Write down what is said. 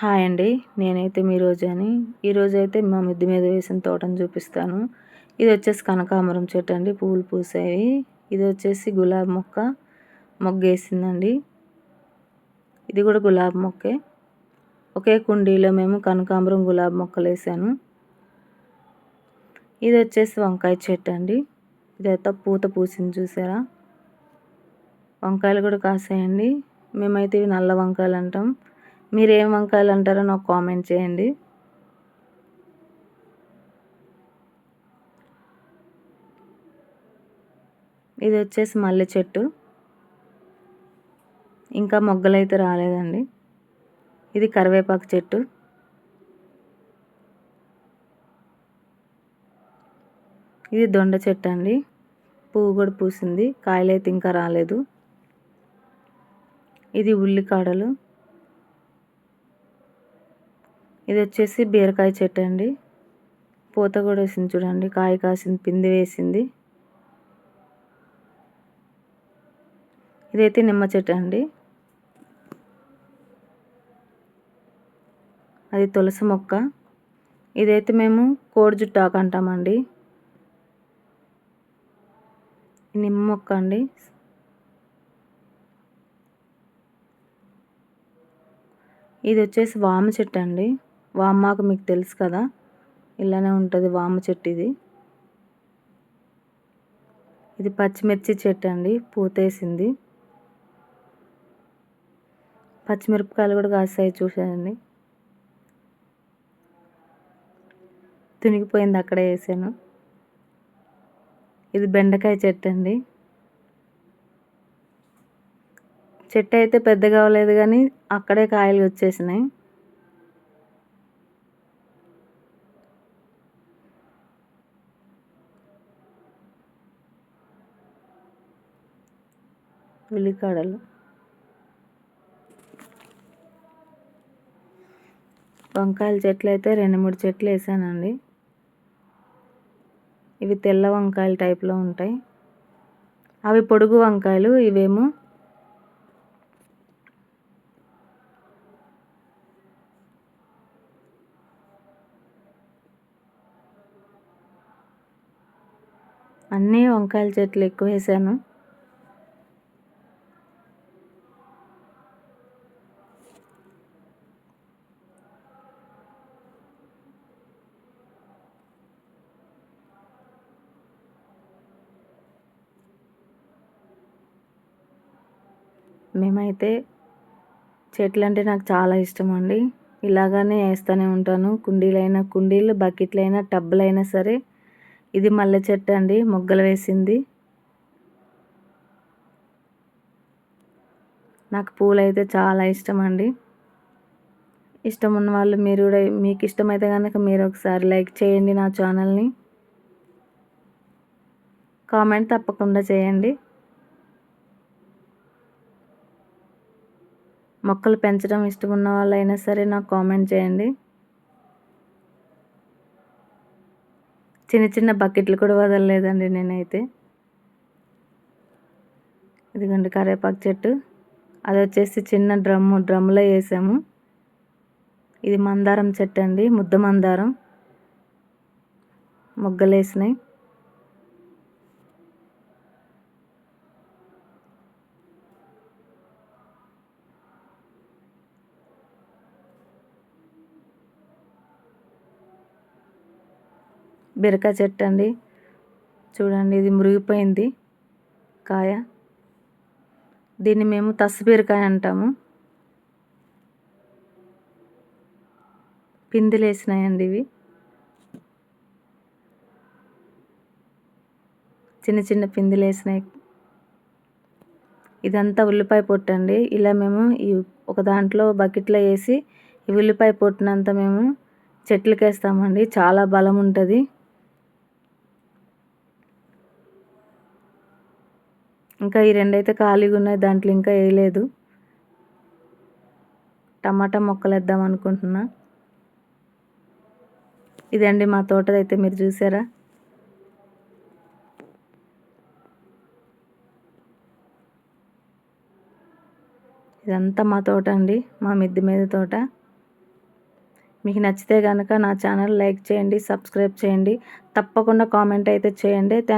Hi అండి. నేనైతే మీ రోజు అని ఈరోజు అయితే మా మిద్ది మీద వేసిన తోటను చూపిస్తాను. ఇది వచ్చేసి కనకాంబరం చెట్టు అండి. పువ్వులు పూసాయి. ఇది వచ్చేసి గులాబీ మొక్క మొగ్గేసిందండి. ఇది కూడా గులాబీ మొక్కే. ఒకే కుండీలో మేము కనకాంబరం గులాబీ మొక్కలు వేసాను ఇది వచ్చేసి వంకాయ చెట్టు అండి. ఇదైతే పూత పూసింది చూసారా? వంకాయలు కూడా కాసాయండి. మేమైతే ఇవి నల్ల వంకాయలు అంటాం. మీరు ఏం వంకాయలు అంటారో నాకు కామెంట్ చేయండి. ఇది వచ్చేసి మల్లె చెట్టు. ఇంకా మొగ్గలైతే రాలేదండి. ఇది కరివేపాకు చెట్టు. ఇది దొండ చెట్టు అండి పువ్వు కూడా పూసింది. కాయలైతే ఇంకా రాలేదు. ఇది ఉల్లికాడలు. ఇది వచ్చేసి బీరకాయ చెట్టు అండి. పూత కూడా వేసింది చూడండి. కాయ కాసింది పిండి వేసింది. ఇదైతే నిమ్మ చెట్టు అండి. అది తులసి మొక్క. ఇదైతే మేము కోడి జుట్టాకు అంటామండి. నిమ్మ మొక్క అండి. ఇది వచ్చేసి వామ చెట్టు అండి. వామాకు మీకు తెలుసు కదా? ఇలానే ఉంటుంది వామ చెట్టు ఇది ఇది పచ్చిమిర్చి చెట్టు అండి పూతేసింది. పచ్చిమిరపకాయలు కూడా కాస్తాయి చూసానండి తునిగిపోయింది అక్కడే వేసాను. ఇది బెండకాయ చెట్టు అండి. చెట్టు అయితే పెద్దగా అవ్వలేదు కానీ అక్కడే కాయలు వచ్చేసినాయి. ఉల్లికాడలు. వంకాయల చెట్లు అయితే రెండు మూడు చెట్లు వేసానండి. ఇవి తెల్ల వంకాయల టైప్లో ఉంటాయి. అవి పొడుగు వంకాయలు ఇవేమో అన్నీ వంకాయల చెట్లు ఎక్కువ వేసాను. మేమైతే చెట్లు అంటే నాకు చాలా ఇష్టం అండి ఇలాగానే వేస్తూనే ఉంటాను. కుండీలైనా కుండీలు బకెట్లైనా టబ్బులైనా సరే ఇది మల్లె చెట్టు అండి. మొగ్గలు వేసింది. నాకు పూలు అయితే చాలా ఇష్టం అండి ఇష్టం ఉన్న వాళ్ళు మీరు కూడా మీకు ఇష్టమైతే కనుక మీరు ఒకసారి లైక్ చేయండి నా ఛానల్ని. కామెంట్ తప్పకుండా చేయండి. మొక్కలు పెంచడం ఇష్టం ఉన్న వాళ్ళైనా సరే నాకు కామెంట్ చేయండి. చిన్న చిన్న బకెట్లు కూడా వదలలేదండి నేనైతే. ఇదిగోండి కరివేపాకు చెట్టు. అది వచ్చేసి చిన్న డ్రమ్ము డ్రమ్లో వేసాము. ఇది మందారం చెట్టు అండి ముద్ద మందారం. మొగ్గలు బీరకాయ చెట్టు అండి. చూడండి ఇది మురిగిపోయింది కాయ. దీన్ని మేము తస్సు బీరకాయ అంటాము. పిందెలు వేసినాయండి ఇవి. చిన్న చిన్న పిందెలు వేసినాయి. ఇదంతా ఉల్లిపాయ పొట్టు అండి. ఇలా మేము ఈ ఒక దాంట్లో బకెట్లో వేసి ఈ ఉల్లిపాయ పొట్టునంతా మేము చెట్లకేస్తామండి. చాలా బలం ఉంటుంది. ఇంకా ఈ రెండైతే ఖాళీగా ఉన్నాయి దాంట్లో ఇంకా వేయలేదు. టమాటా మొక్కలు వేద్దాం అనుకుంటున్నా. ఇదండి మా తోటదైతే మీరు చూసారా? ఇదంతా మా తోట అండి మా మిద్దె మీద తోట. మీకు నచ్చితే కనుక నా ఛానల్ లైక్ చేయండి సబ్స్క్రైబ్ చేయండి. తప్పకుండా కామెంట్ అయితే చేయండి.